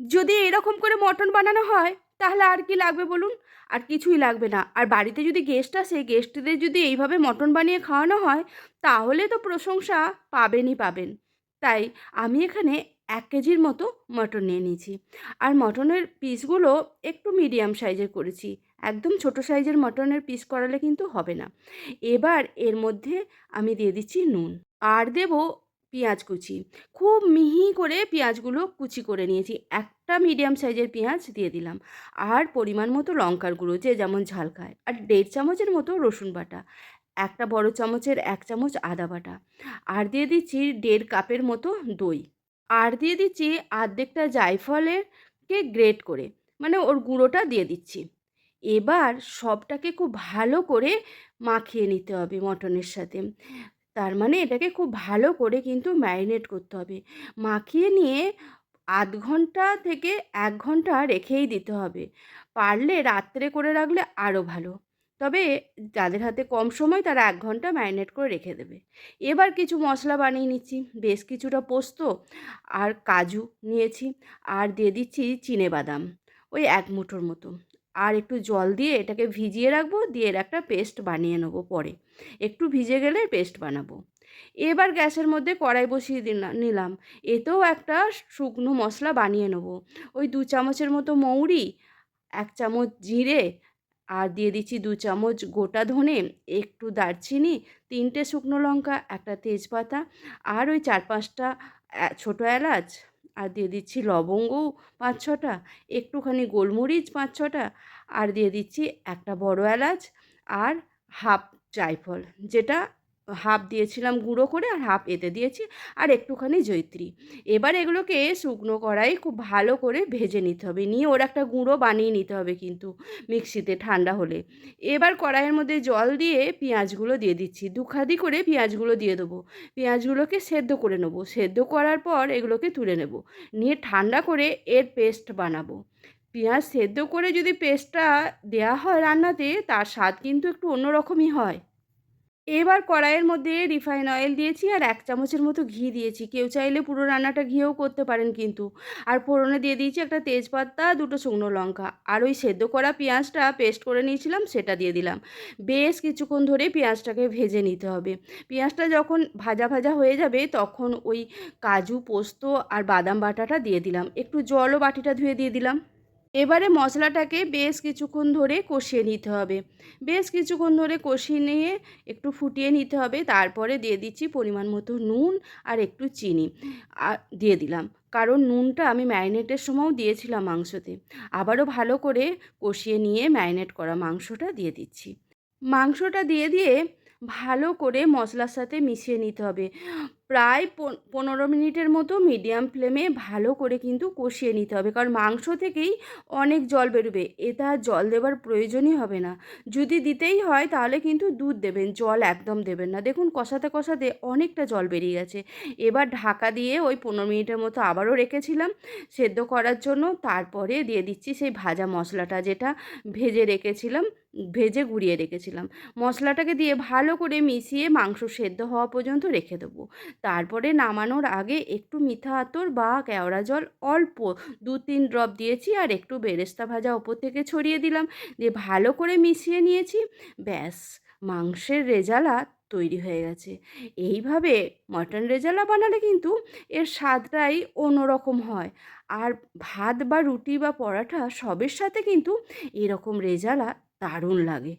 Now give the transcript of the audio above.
যদি এরকম করে মটন বানানো হয়, তাহলে আর কি লাগবে বলুন? আর কিছুই লাগবে না। আর বাড়িতে যদি গেস্ট আসে গেস্টদের যদি এইভাবে মটন বানিয়ে খাওয়ানো হয়, তাহলে তো প্রশংসা পাবেনই পাবেন। তাই আমি এখানে এক কেজির মতো মটন নিয়ে নিয়েছি। আর মটনের পিসগুলো একটু মিডিয়াম সাইজের করেছি। একদম ছোট সাইজের মটনের পিস করালে কিন্তু হবে না। এবার এর মধ্যে আমি দিয়ে দিচ্ছি নুন। আর দেব পেঁয়াজ কুচি। খুব মিহি করে পেঁয়াজগুলো কুচি করে নিয়েছি। একটা মিডিয়াম সাইজের পেঁয়াজ দিয়ে দিলাম। আর পরিমাণ মতো লঙ্কার গুঁড়ো যে যেমন ঝাল খায়। আর দেড় চামচের মতো রসুন বাটা। একটা বড় চামচের এক চামচ আদা বাটা। আর দিয়ে দিচ্ছি দেড় কাপের মতো দই। আর দিয়ে দিচ্ছি আর্ধেকটা জায়ফলের কে গ্রেট করে। মানে ওর গুঁড়োটা দিয়ে দিচ্ছি। এবার সবটাকে খুব ভালো করে মাখিয়ে নিতে হবে মটনের সাথে। তার মানে এটাকে খুব ভালো করে কিন্তু ম্যারিনেট করতে হবে। মাখিয়ে নিয়ে আধ ঘণ্টা থেকে এক ঘণ্টা রেখেই দিতে হবে। পারলে রাত্রে করে রাখলে আরও ভালো। তবে যাদের হাতে কম সময় তারা এক ঘণ্টা ম্যারিনেট করে রেখে দেবে। এবার কিছু মশলা বানিয়ে নিচ্ছি। বেশ কিছুটা পোস্ত আর কাজু নিয়েছি। আর দিয়ে দিচ্ছি চিনে বাদাম। ওই এক মুঠোর মতো। আর একটু জল দিয়ে এটাকে ভিজিয়ে রাখব, দিয়ে এর একটা পেস্ট বানিয়ে নেব পরে। একটু ভিজে গেলে পেস্ট বানাবো। এবার গ্যাসের মধ্যে কড়াই বসিয়ে দিলাম নিলাম। এতেও একটা শুকনো মশলা বানিয়ে নেব। ওই দু চামচের মতো মৌরি, এক চামচ জিরে, আর দিয়ে দিচ্ছি দু চামচ গোটা ধনে, একটু দারচিনি, তিনটে শুকনো লঙ্কা, একটা তেজপাতা, আর ওই চার পাঁচটা ছোটো এলাচ। আর দিয়ে দিচ্ছি লবঙ্গ পাঁচ ছটা, একটুখানি গোলমরিচ পাঁচ ছটা আর দিয়ে দিচ্ছি একটা বড় এলাচ আর হাফ জায়ফল, যেটা হাফ দিয়েছিলাম গুঁড়ো করে আর হাফ এতে দিয়েছি আর একটুখানি জৈত্রী এবার এগুলোকে শুকনো কড়াই খুব ভালো করে ভেজে নিতে হবে। নিয়ে ওর একটা গুঁড়ো বানিয়ে নিতে হবে কিন্তু মিক্সিতে ঠান্ডা হলে। এবার কড়াইয়ের মধ্যে জল দিয়ে পেঁয়াজগুলো দিয়ে দিচ্ছি। দুখাদি করে পেঁয়াজগুলো দিয়ে দেবো। পেঁয়াজগুলোকে সেদ্ধ করে নেব। সেদ্ধ করার পর এগুলোকে তুলে নেব। নিয়ে ঠান্ডা করে এর পেস্ট বানাবো। পেঁয়াজ সেদ্ধ করে যদি পেস্টটা দেওয়া হয় রান্নাতে, তার স্বাদ কিন্তু একটু অন্যরকমই হয়। এবার কড়াইয়ের মধ্যে রিফাইন অয়েল দিয়েছি আর এক চামচের মতো ঘি দিয়েছি। কেউ চাইলে পুরো রান্নাটা ঘিয়েও করতে পারেন কিন্তু। আর ফোড়নে দিয়ে দিয়েছি একটা তেজপাতা, দুটো শুকনো লঙ্কা। আর ওই সেদ্ধ করা পেঁয়াজটা পেস্ট করে নিয়েছিলাম, সেটা দিয়ে দিলাম। বেশ কিছুক্ষণ ধরে পেঁয়াজটাকে ভেজে নিতে হবে। পেঁয়াজটা যখন ভাজা ভাজা হয়ে যাবে, তখন ওই কাজু, পোস্ত আর বাদাম বাটাটা দিয়ে দিলাম। একটু জলও বাটিটা ধুয়ে দিয়ে দিলাম। এবারে মশলাটাকে বেশ কিছুক্ষণ ধরে কষিয়ে নিতে হবে। বেশ কিছুক্ষণ ধরে কষিয়ে নিয়ে একটু ফুটিয়ে নিতে হবে। তারপরে দিয়ে দিচ্ছি পরিমাণ মতো নুন আর একটু চিনি। আর দিয়ে দিলাম। কারণ নুনটা আমি ম্যারিনেটের সময়ও দিয়েছিলাম মাংসতে। আবারও ভালো করে কষিয়ে নিয়ে ম্যারিনেট করা মাংসটা দিয়ে দিচ্ছি। মাংসটা দিয়ে দিয়ে ভালো করে মশলার সাথে মিশিয়ে নিতে হবে। প্রায় পনেরো মিনিটের মতো মিডিয়াম ফ্লেমে ভালো করে কিন্তু কষিয়ে নিতে হবে। কারণ মাংস থেকেই অনেক জল বেরোবে, এটা জল দেবার প্রয়োজনই হবে না। যদি দিতেই হয় তাহলে কিন্তু দুধ দেবেন, জল একদম দেবেন না। দেখুন কষাতে কষাতে অনেকটা জল বেরিয়ে গেছে। এবার ঢাকা দিয়ে ওই পনেরো মিনিটের মতো আবারও রেখেছিলাম, সেদ্ধ করার জন্য। তারপরে দিয়ে দিচ্ছি সেই ভাজা মশলাটা যেটা ভেজে রেখেছিলাম। ভেজে গুঁড়িয়ে রেখেছিলাম। মশলাটাকে দিয়ে ভালো করে মিশিয়ে মাংস সেদ্ধ হওয়া পর্যন্ত রেখে দেবো। তারপরে নামানোর আগে একটু মিঠা আতর বা কেওড়া জল অল্প দু তিন ড্রপ দিয়েছি আর একটু বেরেস্তা ভাজা ওপর থেকে ছড়িয়ে দিলাম। দিয়ে ভালো করে মিশিয়ে নিয়েছি। ব্যাস, মাংসের রেজালা তৈরি হয়ে গেছে। এইভাবে মটন রেজালা বানালে কিন্তু এর স্বাদটাই অন্যরকম হয়। আর ভাত বা রুটি বা পরাঠা সবের সাথে কিন্তু এরকম রেজালা দারুণ লাগে।